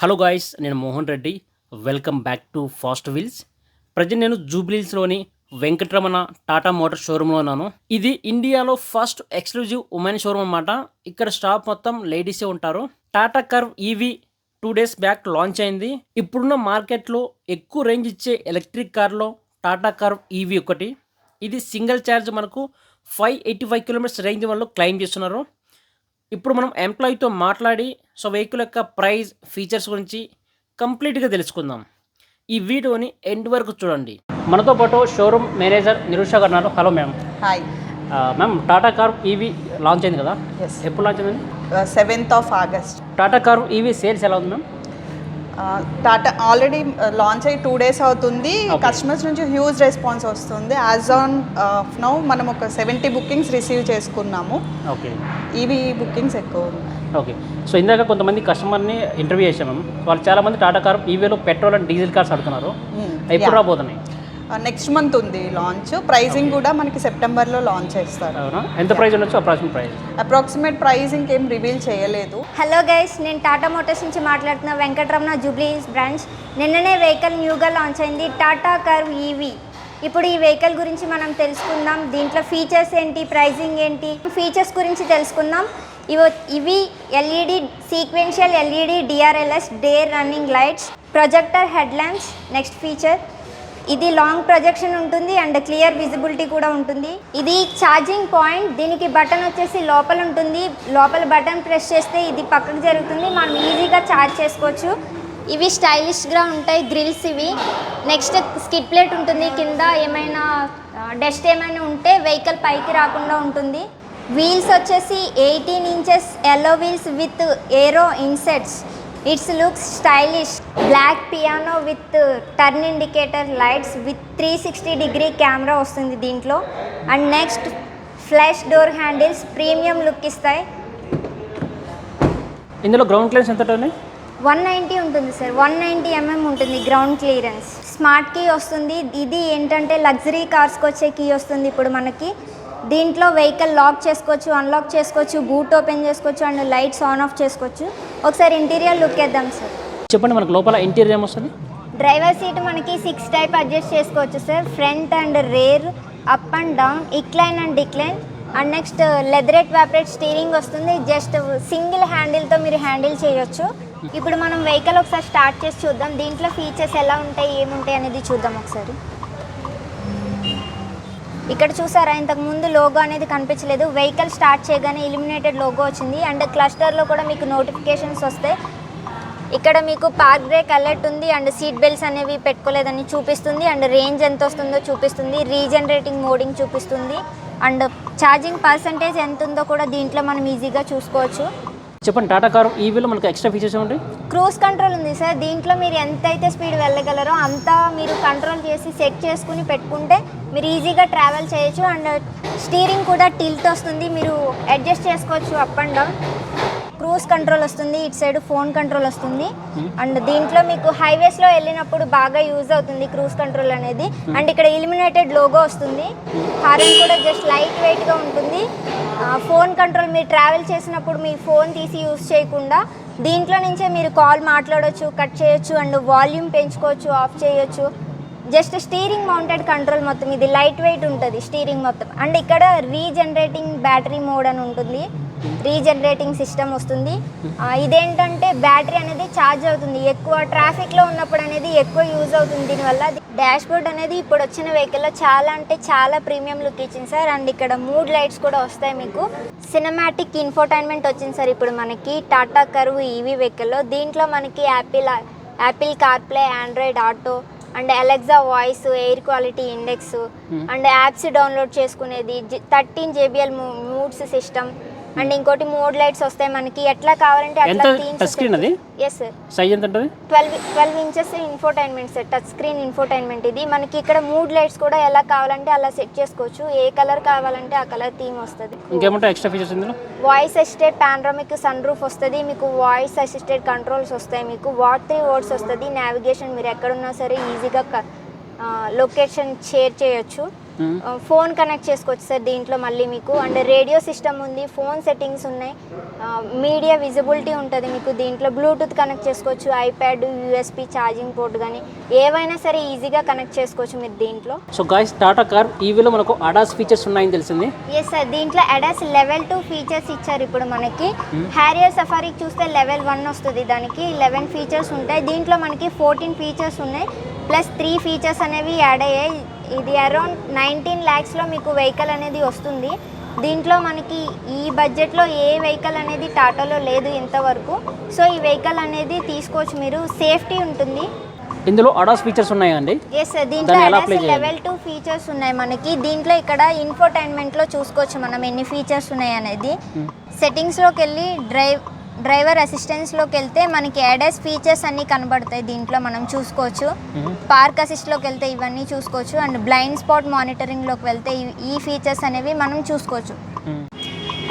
Hello guys నేను Mohan Reddy. Welcome back to fast wheels. Present నేను జూబ్లీల్స్లోని Venkataramana Tata motor షోరూంలో ఉన్నాను. ఇది ఇండియాలో ఫస్ట్ ఎక్స్క్లూజివ్ ఉమెన్ షోరూమ్ అన్నమాట. ఇక్కడ స్టాప్ మొత్తం లేడీసే ఉంటారు. Tata Curvv EV two days back launch అయింది. ఇప్పుడున్న మార్కెట్లో ఎక్కువ రేంజ్ ఇచ్చే ఎలక్ట్రిక్ కార్లో టాటా కర్వ్ ఈవీ ఒకటి. ఇది సింగిల్ ఛార్జ్ మనకు five eighty five kilometres range వాళ్ళు క్లెయిమ్ చేస్తున్నారు. ఇప్పుడు మనం ఎంప్లాయీతో మాట్లాడి సో వెహికల్ యొక్క ప్రైస్ ఫీచర్స్ గురించి కంప్లీట్గా తెలుసుకుందాం. ఈ వీడియోని ఎండ్ వరకు చూడండి. మనతో పాటు షోరూమ్ మేనేజర్ నిరుష గారు ఉన్నారు. Hello ma'am. Hi. Ma'am Tata car EV launch అయింది కదా? ఎప్పుడు లాంచ్ అయింది? Seventh of August Tata car EV sales ఎలా ఉంది మ్యామ్? టాటా ఆల్రెడీ లాంచ్ అయ్యి టూ డేస్ అవుతుంది. కస్టమర్స్ నుంచి హ్యూజ్ రెస్పాన్స్ వస్తుంది. యాజ్ ఆన్ నౌ మనం ఒక సెవెంటీ బుకింగ్స్ రిసీవ్ చేసుకున్నాము. ఓకే ఇవి బుకింగ్స్ ఎక్కువ ఉన్నాయి. ఓకే సో ఇందాక కొంతమంది కస్టమర్ని ఇంటర్వ్యూ చేసాం మ్యామ్ వాళ్ళు చాలామంది టాటా కార్ ఈవీలో పెట్రోల్ అండ్ డీజిల్ కార్స్ అడుగుతున్నారు. ఎప్పుడు రాబోతున్నాయి? నెక్స్ట్ మంత్ ఉంది లాంచ్ ప్రైజింగ్ కూడా మనకి సెప్టెంబర్లో లాంచ్ చేస్తారు. ఎంత ప్రైస్ ఉండొచ్చు? అప్రాక్సిమేట్ ప్రైస్ అప్రాక్సిమేట్ ప్రైజింగ్ ఏం రివీల్ చేయలేదు. హలో గైస్ నేను టాటా మోటార్స్ నుంచి మాట్లాడుతున్న వెంకటరమణ జూబ్లీ హిల్స్ బ్రాంచ్ నిన్ననే వెహికల్ న్యూగా లాంచ్ అయింది టాటా కర్వ్ ఈవీ ఇప్పుడు ఈ వెహికల్ గురించి మనం తెలుసుకుందాం. దీంట్లో ఫీచర్స్ ఏంటి? ప్రైజింగ్ ఏంటి? ఫీచర్స్ గురించి తెలుసుకుందాం. ఇవి ఇవి LED sequential LED DRLs day running lights projector head lamps next feature ఇది లాంగ్ ప్రొజెక్షన్ ఉంటుంది అండ్ క్లియర్ విజిబిలిటీ కూడా ఉంటుంది. ఇది ఛార్జింగ్ పాయింట్ దీనికి బటన్ వచ్చేసి లోపల ఉంటుంది. లోపల బటన్ ప్రెస్ చేస్తే ఇది పక్కకు జరుగుతుంది. మనం ఈజీగా ఛార్జ్ చేసుకోవచ్చు. ఇవి స్టైలిష్గా ఉంటాయి గ్రిల్స్ ఇవి. నెక్స్ట్ స్కిడ్ ప్లేట్ ఉంటుంది. కింద ఏమైనా డస్ట్ ఏమైనా ఉంటే వెహికల్ పైకి రాకుండా ఉంటుంది. వీల్స్ వచ్చేసి eighteen inches alloy wheels with aero insets it's looks stylish black piano with turn indicator lights with three sixty degree camera వస్తుంది దీంట్లో. And next flush door handles premium look ఇస్తాయి. ఇందులో గ్రౌండ్ క్లియరెన్స్ ఎంత one ninety ఉంటుంది sir. One ninety mm ఉంటుంది ground clearance smart key వస్తుంది. ఇది ఏంటంటే లగ్జరీ కార్స్కి వచ్చే కీ వస్తుంది ఇప్పుడు మనకి. దీంట్లో వెహికల్ లాక్ చేసుకోవచ్చు అన్లాక్ చేసుకోవచ్చు బూట్ ఓపెన్ చేసుకోవచ్చు అండ్ లైట్స్ ఆన్ ఆఫ్ చేసుకోవచ్చు. ఒకసారి ఇంటీరియర్ లుక్ వేద్దాం సార్ చెప్పండి మనకు లోపల ఇంటీరియర్ ఏమొస్తుంది డ్రైవర్ సీట్ మనకి సిక్స్ టైప్ అడ్జస్ట్ చేసుకోవచ్చు sir front and rear up and down incline and decline and next leatherette వ్యాపరేట్ steering వస్తుంది. జస్ట్ సింగిల్ హ్యాండిల్తో మీరు హ్యాండిల్ చేయొచ్చు. ఇప్పుడు మనం వెహికల్ ఒకసారి స్టార్ట్ చేసి చూద్దాం. దీంట్లో ఫీచర్స్ ఎలా ఉంటాయి ఏముంటాయి అనేది చూద్దాం ఒకసారి. ఇక్కడ చూసారా ఇంతకు ముందు లోగో అనేది కనిపించలేదు. వెహికల్ స్టార్ట్ చేయగానే ఇలిమినేటెడ్ లోగో వచ్చింది. అండ్ క్లస్టర్లో కూడా మీకు నోటిఫికేషన్స్ వస్తాయి ఇక్కడ మీకు పార్క్ బ్రేక్ అలర్ట్ ఉంది. అండ్ సీట్ బెల్ట్స్ అనేవి పెట్టుకోలేదని చూపిస్తుంది. అండ్ రేంజ్ ఎంత వస్తుందో చూపిస్తుంది. రీజనరేటింగ్ మోడింగ్ చూపిస్తుంది. అండ్ ఛార్జింగ్ పర్సంటేజ్ ఎంత ఉందో కూడా దీంట్లో మనం ఈజీగా చూసుకోవచ్చు. చెప్పండి టాటా కార్ ఈవీలో మనకు ఎక్స్ట్రా ఫీచర్స్ ఉంటాయి క్రూజ్ కంట్రోల్ ఉంది సార్. దీంట్లో మీరు ఎంతైతే స్పీడ్ వెళ్ళగలరో అంత మీరు కంట్రోల్ చేసి సెట్ చేసుకుని పెట్టుకుంటే మీరు ఈజీగా ట్రావెల్ చేయొచ్చు. అండ్ స్టీరింగ్ కూడా టిల్ట్ వస్తుంది. మీరు అడ్జస్ట్ చేసుకోవచ్చు up and down cruise control వస్తుంది. ఇటు సైడ్ ఫోన్ కంట్రోల్ వస్తుంది. అండ్ దీంట్లో మీకు హైవేస్లో వెళ్ళినప్పుడు బాగా యూజ్ అవుతుంది క్రూజ్ కంట్రోల్ అనేది. అండ్ ఇక్కడ ఇలిమినేటెడ్ లోగో వస్తుంది. హారన్ కూడా జస్ట్ లైట్ వెయిట్గా ఉంటుంది. ఫోన్ కంట్రోల్ మీరు ట్రావెల్ చేసినప్పుడు మీ ఫోన్ తీసి యూజ్ చేయకుండా దీంట్లో నుంచే మీరు కాల్ మాట్లాడవచ్చు కట్ చేయొచ్చు అండ్ వాల్యూమ్ పెంచుకోవచ్చు ఆఫ్ చేయొచ్చు. జస్ట్ స్టీరింగ్ మౌంటెడ్ కంట్రోల్ మొత్తం ఇది లైట్ వెయిట్ ఉంటుంది స్టీరింగ్ మొత్తం. అండ్ ఇక్కడ రీజనరేటింగ్ బ్యాటరీ మోడ్ అని ఉంటుంది. రీజనరేటింగ్ సిస్టమ్ వస్తుంది. ఇదేంటంటే బ్యాటరీ అనేది ఛార్జ్ అవుతుంది. ఎక్కువ ట్రాఫిక్లో ఉన్నప్పుడు అనేది ఎక్కువ యూజ్ అవుతుంది దీనివల్ల. డాష్ బోర్డ్ అనేది ఇప్పుడు వచ్చిన వెహికల్లో చాలా అంటే చాలా ప్రీమియం లుక్ ఇచ్చింది సార్. అండ్ ఇక్కడ మూడ్ లైట్స్ కూడా వస్తాయి మీకు. సినిమాటిక్ ఇన్ఫోటైన్మెంట్ వచ్చింది సార్ ఇప్పుడు మనకి. టాటా కరువు ఈవీ వెహికల్లో. దీంట్లో మనకి Apple Apple CarPlay Android Auto and Alexa voice air quality index and apps download చేసుకునేది. Thirteen JBL moods system and ఇంకోటి మోడ్ లైట్స్ వస్తాయి మనకి. ఎట్లా కావాలంటే ఎంత? అట్లా టచ్ స్క్రీన్ అది? ఎస్ సార్ సైజ్ ఎంత ఉంటుంది? Twelve twelve inches infotainment sir touch screen infotainment ఇది. మనకి ఇక్కడ మూడ్ లైట్స్ కూడా ఎలా కావాలంటే అలా సెట్ చేసుకోవచ్చు. ఏ కలర్ కావాలంటే ఆ కలర్ థీమ్ వస్తుంది. ఇంకేముంటాయి ఎక్స్ట్రా ఫీచర్స్ ఇందులో? Voice assisted panoramic sun roof వస్తుంది. మీకు వాయిస్ అసిస్టెడ్ కంట్రోల్స్ వస్తాయి మీకు. వాట్ త్రీ వర్డ్స్ వస్తుంది. నావిగేషన్ మీరు ఎక్కడున్నా సరే ఈజీగా లొకేషన్ షేర్ చేయొచ్చు. ఫోన్ కనెక్ట్ చేసుకోవచ్చు సార్ దీంట్లో మళ్ళీ మీకు. అండ్ రేడియో సిస్టమ్ ఉంది ఫోన్ సెట్టింగ్స్ ఉన్నాయి. మీడియా విజిబిలిటీ ఉంటుంది మీకు దీంట్లో. బ్లూటూత్ కనెక్ట్ చేసుకోవచ్చు ఐప్యాడ్ యూఎస్పి ఛార్జింగ్ పోర్ట్ కానీ ఏవైనా సరే ఈజీగా కనెక్ట్ చేసుకోవచ్చు మీరు దీంట్లో. సో గాయస్ టాటా కార్ ఈవీలో మనకు అడాస్ ఫీచర్స్ ఉన్నాయని తెలిసింది. ఎస్ సార్ దీంట్లో అడాస్ లెవెల్ టూ ఫీచర్స్ ఇచ్చారు ఇప్పుడు మనకి. హ్యారియర్ సఫారీకి చూస్తే లెవెల్ వన్ వస్తుంది దానికి. లెవెన్ ఫీచర్స్ ఉంటాయి. దీంట్లో మనకి ఫోర్టీన్ ఫీచర్స్ ఉన్నాయి. ప్లస్ త్రీ ఫీచర్స్ అనేవి యాడ్ అయ్యాయి. ఇది అరౌండ్ నైన్టీన్ ల్యాక్స్లో మీకు వెహికల్ అనేది వస్తుంది. దీంట్లో మనకి ఈ బడ్జెట్లో ఏ వెహికల్ అనేది టాటాలో లేదు ఇంతవరకు. సో ఈ వెహికల్ అనేది తీసుకోవచ్చు మీరు. సేఫ్టీ ఉంటుంది. ఇందులో అడాస్ ఫీచర్స్ ఉన్నాయా అండి? ఎస్ సార్ దీంట్లో అడాస్? లెవెల్ టూ ఫీచర్స్ ఉన్నాయి మనకి. దీంట్లో ఇక్కడ ఇన్ఫోటైన్మెంట్లో చూసుకోవచ్చు మనం ఎన్ని ఫీచర్స్ ఉన్నాయి అనేది. సెట్టింగ్స్లోకి వెళ్ళి డ్రైవ్ డ్రైవర్ అసిస్టెన్స్లోకి వెళ్తే మనకి అడాస్ ఫీచర్స్ అన్నీ కనబడతాయి. దీంట్లో మనం చూసుకోవచ్చు. పార్క్ అసిస్ట్లోకి వెళ్తే ఇవన్నీ చూసుకోవచ్చు. అండ్ బ్లైండ్ స్పాట్ మానిటరింగ్లోకి వెళ్తే ఈ- ఈ ఫీచర్స్ అనేవి మనం చూసుకోవచ్చు.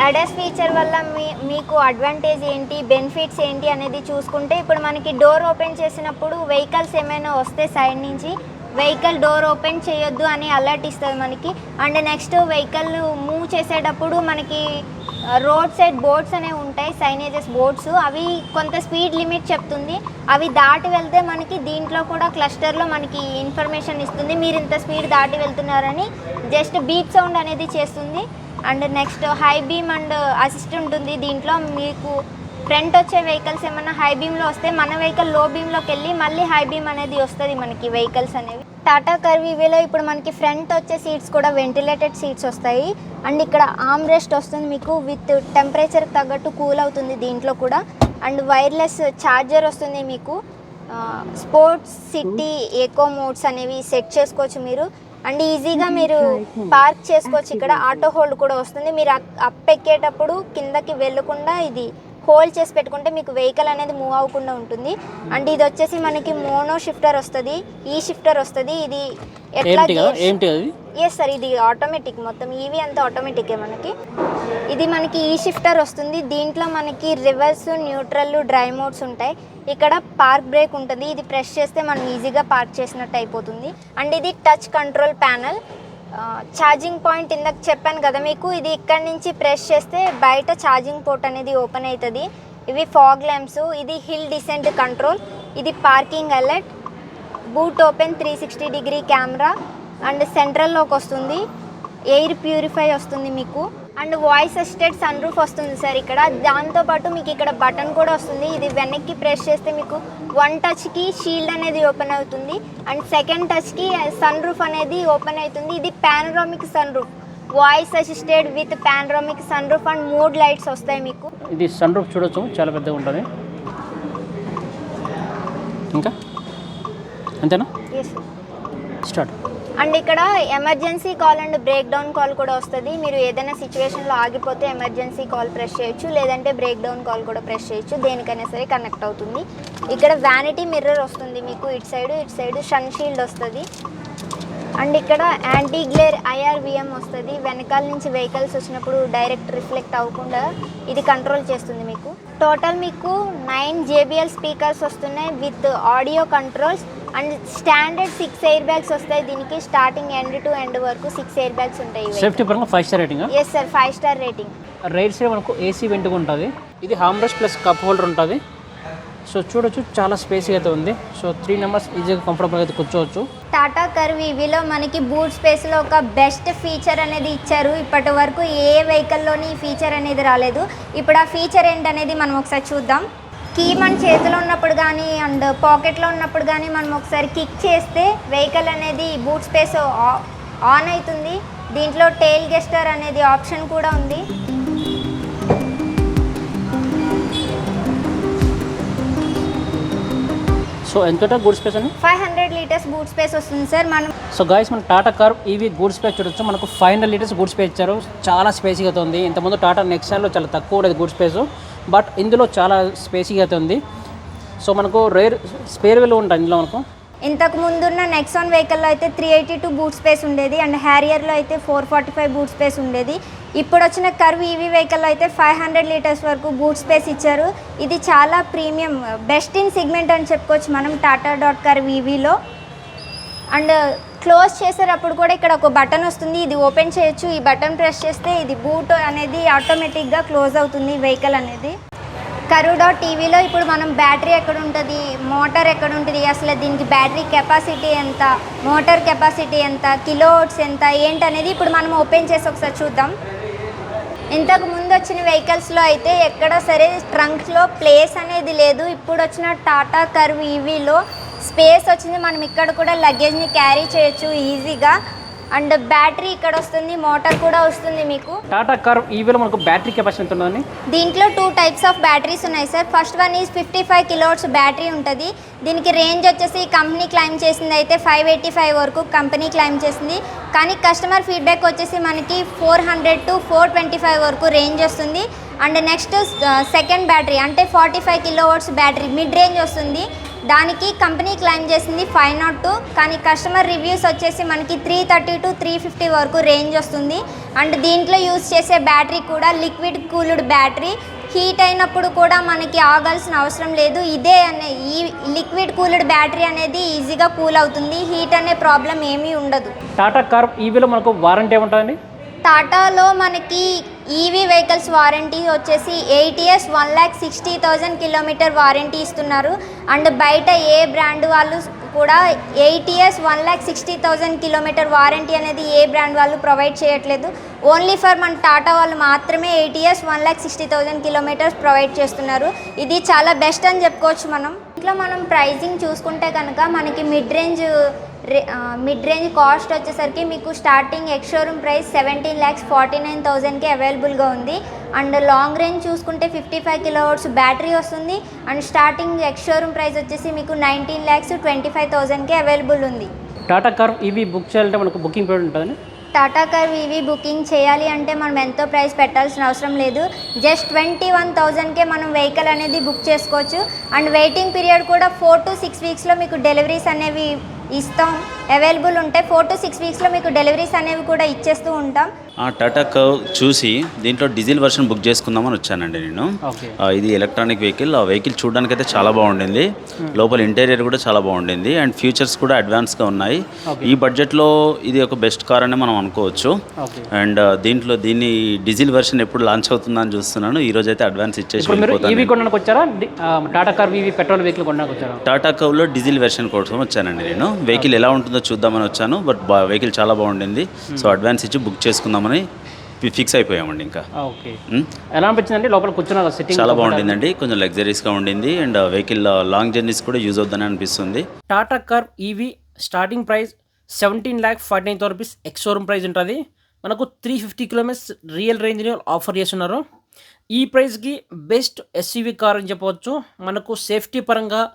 అడాస్ ఫీచర్ వల్ల మీ మీకు అడ్వాంటేజ్ ఏంటి బెనిఫిట్స్ ఏంటి అనేది చూసుకుంటే ఇప్పుడు మనకి డోర్ ఓపెన్ చేసినప్పుడు వెహికల్స్ ఏమైనా వస్తే సైడ్ నుంచి వెహికల్ డోర్ ఓపెన్ చేయొద్దు అని అలర్ట్ ఇస్తుంది మనకి. అండ్ నెక్స్ట్ వెహికల్ మూవ్ చేసేటప్పుడు మనకి రోడ్ సైడ్ బోర్డ్స్ అనేవి ఉంటాయి సైనేజెస్ బోర్డ్స్ అవి కొంత స్పీడ్ లిమిట్ చెప్తుంది. అవి దాటి వెళ్తే మనకి దీంట్లో కూడా క్లస్టర్లో మనకి ఇన్ఫర్మేషన్ ఇస్తుంది. మీరు ఇంత స్పీడ్ దాటి వెళ్తున్నారని జస్ట్ బీప్ సౌండ్ అనేది చేస్తుంది. And next high beam and assist ఉంటుంది దీంట్లో. మీకు ఫ్రంట్ వచ్చే వెహికల్స్ ఏమైనా హై బీమ్లో వస్తే మన వెహికల్లో బీమ్లోకి వెళ్ళి మళ్ళీ హై బీమ్ అనేది వస్తుంది మనకి వెహికల్స్ అనేవి. టాటా కర్వీవేలో ఇప్పుడు మనకి ఫ్రంట్ వచ్చే సీట్స్ కూడా వెంటిలేటెడ్ సీట్స్ వస్తాయి. అండ్ ఇక్కడ ఆర్మ్ రెస్ట్ వస్తుంది మీకు విత్ టెంపరేచర్ తగ్గట్టు కూల్ అవుతుంది దీంట్లో కూడా. అండ్ వైర్లెస్ ఛార్జర్ వస్తుంది మీకు. స్పోర్ట్స్ సిటీ ఎకో మోడ్స్ అనేవి సెట్ చేసుకోవచ్చు మీరు. అండ్ ఈజీగా మీరు పార్క్ చేసుకోవచ్చు ఇక్కడ. ఆటో హోల్డ్ కూడా వస్తుంది. మీరు అప్ ఎక్కేటప్పుడు కిందకి వెళ్ళకుండా ఇది హోల్డ్ చేసి పెట్టుకుంటే మీకు వెహికల్ అనేది మూవ్ అవ్వకుండా ఉంటుంది. అండ్ ఇది వచ్చేసి మనకి మోనో షిఫ్టర్ వస్తుంది. ఈ షిఫ్టర్ వస్తుంది. ఇది ఎట్లా ఎస్ సార్ ఇది ఆటోమేటిక్ మొత్తం ఈవీ అంతా ఆటోమేటికే మనకి. ఇది మనకి ఈ షిఫ్టర్ వస్తుంది. దీంట్లో మనకి రివర్స్ న్యూట్రల్ డ్రై మోడ్స్ ఉంటాయి. ఇక్కడ పార్క్ బ్రేక్ ఉంటుంది. ఇది ప్రెస్ చేస్తే మనం ఈజీగా పార్క్ చేసినట్టు అయిపోతుంది. అండ్ ఇది touch control panel charging point ఇందాక చెప్పాను కదా మీకు ఇది ఇక్కడ నుంచి ప్రెస్ చేస్తే బయట ఛార్జింగ్ పోర్ట్ అనేది ఓపెన్ అవుతుంది. ఇవి ఫాగ్ ల్యాంప్స్ ఇది హిల్ డిసెంట్ కంట్రోల్ ఇది parking alert boot open three sixty degree camera and సెంట్రల్లోకి వస్తుంది. ఎయిర్ ప్యూరిఫై వస్తుంది మీకు. And voice assisted sun roof వస్తుంది సార్ ఇక్కడ. దాంతోపాటు మీకు ఇక్కడ బటన్ కూడా వస్తుంది. ఇది వెనక్కి ప్రెస్ చేస్తే మీకు వన్ టచ్కి షీల్డ్ అనేది ఓపెన్ అవుతుంది. అండ్ సెకండ్ టచ్కి సన్ రూఫ్ అనేది ఓపెన్ అవుతుంది. ఇది panoramic sun roof. Voice assisted with panoramic sun roof and mood lights వస్తాయి మీకు. ఇది సన్ రూఫ్ చూడొచ్చు. చాలా పెద్దగా ఉంటుంది. ఇంకా? అంతేనా? స్టార్ట్. అండ్ ఇక్కడ emergency call and breakdown call కూడా వస్తుంది. మీరు ఏదైనా సిచ్యువేషన్లో ఆగిపోతే ఎమర్జెన్సీ కాల్ ప్రెస్ చేయొచ్చు. లేదంటే బ్రేక్ డౌన్ కాల్ కూడా ప్రెస్ చేయొచ్చు. దేనికైనా సరే కనెక్ట్ అవుతుంది. ఇక్కడ వ్యానిటీ మిర్రర్ వస్తుంది మీకు. ఇటు సైడ్ ఇటు సైడ్ సన్ షీల్డ్ వస్తుంది. అండ్ ఇక్కడ యాంటీ గ్లేర్ ఐఆర్విఎం వస్తుంది. వెనకాల నుంచి వెహికల్స్ వచ్చినప్పుడు డైరెక్ట్ రిఫ్లెక్ట్ అవ్వకుండా ఇది కంట్రోల్ చేస్తుంది మీకు. టోటల్ మీకు నైన్ జేబిఎల్ స్పీకర్స్ వస్తున్నాయి with audio controls and standard six air bags వస్తాయి. దీనికి స్టార్టింగ్ ఎండ్ టు ఎండ్ వరకు సిక్స్ ఎయిర్ బ్యాగ్స్ ఉంటాయి సేఫ్టీ పరంగా five star rating yes sir five star rating right side మనకు ఏసీ వెంట్గా ఉంటుంది. ఇది హామ్రెస్ ప్లస్ కప్ హోల్డర్ ఉంటుంది. సో చూడొచ్చు. చాలా స్పేస్గా అయితే ఉంది. సో త్రీ నెంబర్స్ ఈజీగా కంఫర్టబుల్గా అయితే కూర్చోవచ్చు. టాటా కర్వీవిలో మనకి బూట్ స్పేస్లో ఒక బెస్ట్ ఫీచర్ అనేది ఇచ్చారు. ఇప్పటి వరకు ఏ వెహికల్లోని ఈ ఫీచర్ అనేది రాలేదు. ఇప్పుడు ఆ ఫీచర్ ఏంటనేది మనం ఒకసారి చూద్దాం. కీ మన చేతిలో ఉన్నప్పుడు కానీ అండ్ పాకెట్లో ఉన్నప్పుడు కానీ మనం ఒకసారి కిక్ చేస్తే వెహికల్ అనేది బూట్ స్పేస్ ఆన్ అవుతుంది. దీంట్లో టెయిల్ గెస్టర్ అనేది ఆప్షన్ కూడా ఉంది. సో ఎంత గుడ్ స్పేస్ అని five hundred litres boot space వస్తుంది సార్. మనం సో గాయస్ మన Tata car EV good space చూడొచ్చు. మనకు five hundred litres good space ఇచ్చారు. చాలా స్పేసీగా ఉంది. ఇంతకుముందు టాటా నెక్సాన్లో చాలా తక్కువ ఉండేది గుడ్ స్పేస్ బట్ ఇందులో చాలా స్పేసీగా అయితే ఉంది. సో మనకు రేర్ స్పేర్ వీల్ ఉంటాయి ఇందులో మనకు. ఇంతకు ముందున్న నెక్సాన్ వెహికల్లో అయితే three eighty two boot space ఉండేది అండ్ హ్యారియర్లో అయితే four forty five boot space ఉండేది ఇప్పుడు వచ్చిన కర్వ్ ఈవీ వెహికల్లో అయితే ఫైవ్ హండ్రెడ్ లీటర్స్ వరకు బూట్ స్పేస్ ఇచ్చారు. ఇది చాలా ప్రీమియం బెస్ట్ ఇన్ సిగ్మెంట్ అని చెప్పుకోవచ్చు మనం టాటా డాట్ కర్వ్ ఈవీలో అండ్ క్లోజ్ చేసేటప్పుడు కూడా ఇక్కడ ఒక బటన్ వస్తుంది. ఇది ఓపెన్ చేయొచ్చు. ఈ బటన్ ప్రెస్ చేస్తే ఇది బూట్ అనేది ఆటోమేటిక్గా క్లోజ్ అవుతుంది వెహికల్ అనేది. కరుడో టీవీలో ఇప్పుడు మనం బ్యాటరీ ఎక్కడ ఉంటుంది? మోటార్ ఎక్కడ ఉంటుంది? అసలు దీనికి బ్యాటరీ కెపాసిటీ ఎంత? మోటార్ కెపాసిటీ ఎంత? కిలోట్స్ ఎంత? ఏంటనేది ఇప్పుడు మనం ఓపెన్ చేసి ఒకసారి చూద్దాం. ఇంతకు ముందు వచ్చిన వెహికల్స్లో అయితే ఎక్కడ సరే ట్రంక్లో ప్లేస్ అనేది లేదు. ఇప్పుడు వచ్చిన టాటా కర్వ్ ఈవీలో స్పేస్ వచ్చింది. మనం ఇక్కడ కూడా లగేజ్ని క్యారీ చేయొచ్చు ఈజీగా అండ్ బ్యాటరీ ఇక్కడ వస్తుంది మోటార్ కూడా వస్తుంది మీకు. టాటా కార్ ఈవీలో మనకు బ్యాటరీ కెపాసిటీ ఎంత దీంట్లో టూ టైప్స్ ఆఫ్ బ్యాటరీస్ ఉన్నాయి sir. First one is fifty five kilowatts battery ఉంటుంది. దీనికి రేంజ్ వచ్చేసి కంపెనీ క్లైమ్ చేసింది అయితే ఫైవ్ ఎయిటీ ఫైవ్ వరకు కంపెనీ క్లైమ్ చేసింది. కానీ కస్టమర్ ఫీడ్బ్యాక్ వచ్చేసి మనకి four hundred to four twenty five వరకు రేంజ్ వస్తుంది. అండ్ నెక్స్ట్ సెకండ్ బ్యాటరీ అంటే forty five kilowatts battery mid range వస్తుంది. దానికి కంపెనీ క్లైమ్ చేసింది ఫైవ్ నాట్ టూ కానీ కస్టమర్ రివ్యూస్ వచ్చేసి మనకి three thirty to three fifty వరకు రేంజ్ వస్తుంది. అండ్ దీంట్లో యూస్ చేసే బ్యాటరీ కూడా లిక్విడ్ కూల్డ్ బ్యాటరీ. హీట్ అయినప్పుడు కూడా మనకి ఆగాల్సిన అవసరం లేదు. ఇదే అనే ఈ లిక్విడ్ కూల్డ్ బ్యాటరీ అనేది ఈజీగా కూల్ అవుతుంది. హీట్ అనే ప్రాబ్లం ఏమీ ఉండదు. టాటా కార్ ఈవీలో మనకు వారంటీ ఏముంటుందండి? టాటాలో మనకి ఈవీ వెహికల్స్ వారంటీ వచ్చేసి eight years one lakh sixty thousand kilometre warranty ఇస్తున్నారు. అండ్ బయట ఏ బ్రాండ్ వాళ్ళు కూడా eight years one lakh sixty thousand kilometre warranty అనేది ఏ బ్రాండ్ వాళ్ళు ప్రొవైడ్ చేయట్లేదు. ఓన్లీ ఫర్ మన టాటా వాళ్ళు మాత్రమే eight years one lakh sixty thousand kilometres provide చేస్తున్నారు. ఇది చాలా బెస్ట్ అని చెప్పుకోవచ్చు మనం. ఇంట్లో మనం ప్రైజింగ్ చూసుకుంటే కనుక మనకి mid range mid range cost వచ్చేసరికి మీకు starting ex showroom price seventeen lakhs forty nine థౌజండ్కి అవైలబుల్గా ఉంది. అండ్ లాంగ్ రేంజ్ చూసుకుంటే ఫిఫ్టీ ఫైవ్ కిలోవర్స్ బ్యాటరీ వస్తుంది. And starting ex showroom price వచ్చేసి మీకు నైన్టీన్ ల్యాక్స్ ట్వంటీ ఫైవ్ థౌజండ్కి అవైలబుల్ ఉంది. టాటా కార్ ఈవీ బుక్ చేయాలంటే మనకు బుకింగ్ పీరియడ్ ఉంటుందండి టాటా కార్ ఇవి బుకింగ్ చేయాలి అంటే మనం ఎంతో ప్రైస్ పెట్టాల్సిన అవసరం లేదు. జస్ట్ ట్వంటీ వన్ థౌజండ్కే మనం వెహికల్ అనేది బుక్ చేసుకోవచ్చు. అండ్ వెయిటింగ్ పీరియడ్ కూడా ఫోర్ టు సిక్స్ వీక్స్లో మీకు డెలివరీస్ అనేవి ఇస్తాం. అవైలబుల్ ఉంటాయి ఫోర్ టు సిక్స్ వీక్స్లో మీకు డెలివరీస్ అనేవి కూడా ఇచ్చేస్తూ ఉంటాం. ఆ టాటా కవ్ చూసి దీంట్లో డీజిల్ వర్షన్ బుక్ చేసుకుందామని వచ్చానండి నేను. ఇది ఎలక్ట్రానిక్ వెహికల్. ఆ వెహికల్ చూడడానికి అయితే చాలా బాగుండింది. లోపల ఇంటీరియర్ కూడా చాలా బాగుండింది. అండ్ ఫీచర్స్ కూడా అడ్వాన్స్గా ఉన్నాయి. ఈ బడ్జెట్లో ఇది ఒక బెస్ట్ కార్ అని మనం అనుకోవచ్చు. అండ్ దీంట్లో దీన్ని డీజిల్ వర్షన్ ఎప్పుడు లాంచ్ అవుతుందని చూస్తున్నాను. ఈ రోజు అయితే అడ్వాన్స్ ఇచ్చేసి ఆ, Tata car EV petrol vehicle కొనడానికి వచ్చారా? టాటా కవ్లో డీజిల్ వెర్షన్ కోసం వచ్చానండి నేను. వెహికల్ ఎలా ఉంటుందో చూద్దామని వచ్చాను. బట్ వెహికల్ చాలా బాగుండింది. సో అడ్వాన్స్ ఇచ్చి బుక్ చేసుకుందామని ఫిక్స్ అయిపోయామండి ఇంకా. ఓకే? ఎలా అనిపించిందండి? లోపల కూర్చున్న సిట్టింగ్ చాలా బాగుండిందండి. కొంచెం లగ్జరీస్గా ఉండింది. అండ్ వెహికల్ లాంగ్ జర్నీస్ కూడా యూజ్ అవుతుందని అనిపిస్తుంది. Tata car EV starting price seventeen lakh forty nine rupees ex showroom price ఉంటుంది. మనకు త్రీ ఫిఫ్టీ కిలోమీటర్స్ రియల్ రేంజ్ని ఆఫర్ చేస్తున్నారు. ఈ ప్రైస్కి బెస్ట్ ఎస్యూవీ కార్ అని చెప్పవచ్చు. మనకు సేఫ్టీ పరంగా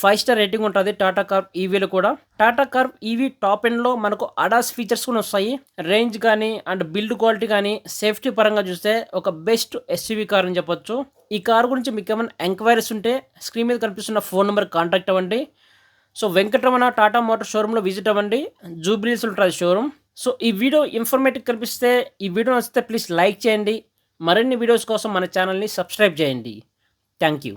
ఫైవ్ స్టార్ రేటింగ్ ఉంటుంది టాటా కార్ ఈవీలో కూడా. టాటా కార్ ఈవీ టాప్ ఎండ్లో మనకు అడాస్ ఫీచర్స్ కూడా వస్తాయి. రేంజ్ కానీ అండ్ బిల్డ్ క్వాలిటీ కానీ సేఫ్టీ పరంగా చూస్తే ఒక బెస్ట్ ఎస్యూవీ కార్ అని చెప్పొచ్చు. ఈ కార్ గురించి మీకు ఏమైనా ఎంక్వైరీస్ ఉంటే స్క్రీన్ మీద కనిపిస్తున్న ఫోన్ నెంబర్ కాంటాక్ట్ అవ్వండి. సో వెంకటరమణ టాటా మోటార్ షోరూంలో విజిట్ అవ్వండి. జూబ్లీస్ ఉంటుంది షోరూమ్. సో ఈ వీడియో ఇన్ఫర్మేటివ్ కనిపిస్తే ఈ వీడియో నచ్చితే ప్లీజ్ లైక్ చేయండి. మరిన్ని వీడియోస్ కోసం మన ఛానల్ని సబ్స్క్రైబ్ చేయండి. Thank you.